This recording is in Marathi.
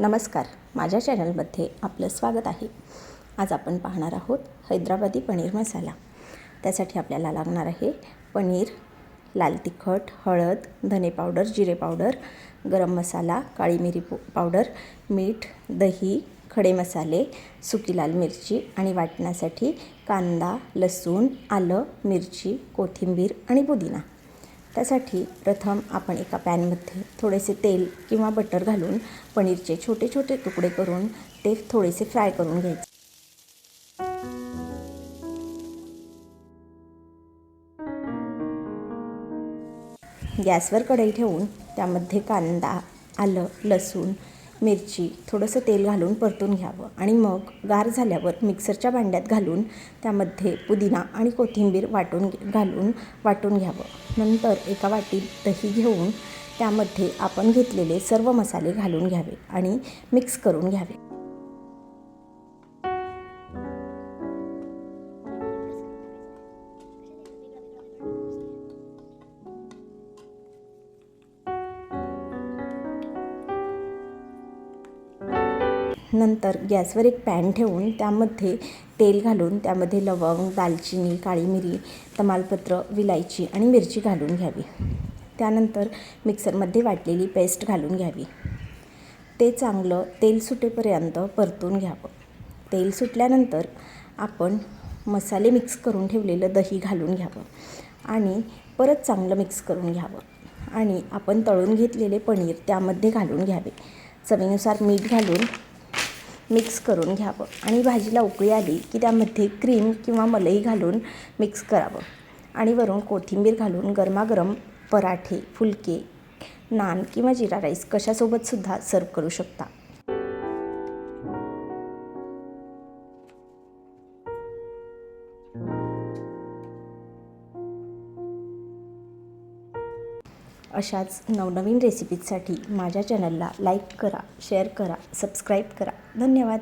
नमस्कार. माझ्या चॅनलमध्ये आपलं स्वागत आहे. आज आपण पाहणार आहोत हैदराबादी पनीर मसाला. त्यासाठी आपल्याला लागणार आहे पनीर लाल तिखट हळद धने पावडर जिरे पावडर गरम मसाला काळी मिरी पावडर मीठ दही खडे मसाले सुकी लाल मिरची आणि वाटण्यासाठी कांदा लसूण आलं मिरची कोथिंबीर आणि पुदिना. त्यासाठी प्रथम आपण एका पॅनमध्ये थोडेसे तेल किंवा बटर घालून पनीरचे छोटे छोटे तुकडे करून ते थोडेसे फ्राय करून घ्यायचे. गॅसवर कढई ठेवून त्यामध्ये कांदा आलं लसूण मिरची थोडंसं तेल घालून परतून घ्यावं आणि मग गार झाल्यावर मिक्सरच्या भांड्यात घालून त्यामध्ये पुदिना आणि कोथिंबीर वाटून घालून वाटून घ्यावं. नंतर एका वाटीत दही घेऊन त्यामध्ये आपण घेतलेले सर्व मसाले घालून घ्यावे आणि मिक्स करून घ्यावे. नंतर गॅसवर एक पॅन ठेवून त्यामध्ये तेल घालून त्यामध्ये लवंग दालचिनी काळी मिरी तमालपत्र विलायची आणि मिरची घालून घ्यावी. त्यानंतर मिक्सरमध्ये वाटलेली पेस्ट घालून घ्यावी. ते चांगलं तेल सुटेपर्यंत परतून घ्यावं. तेल सुटल्यानंतर आपण मसाले मिक्स करून ठेवलेलं दही घालून घ्यावं आणि परत चांगलं मिक्स करून घ्यावं आणि आपण तळून घेतलेले पनीर त्यामध्ये घालून घ्यावे. चवीनुसार मीठ घालून मिक्स करून घ्यावं. आणि भाजीला उकळी आली की त्यामध्ये क्रीम किंवा मलई घालून मिक्स करावं. आणि वरून कोथिंबीर घालून गरमागरम पराठे फुलके नान किंवा जिरा राईस कशासोबतसुद्धा सर्व करू शकता. अशाच नवनवीन रेसिपीजसाठी माझ्या चॅनलला लाईक करा शेअर करा सबस्क्राईब करा. धन्यवाद.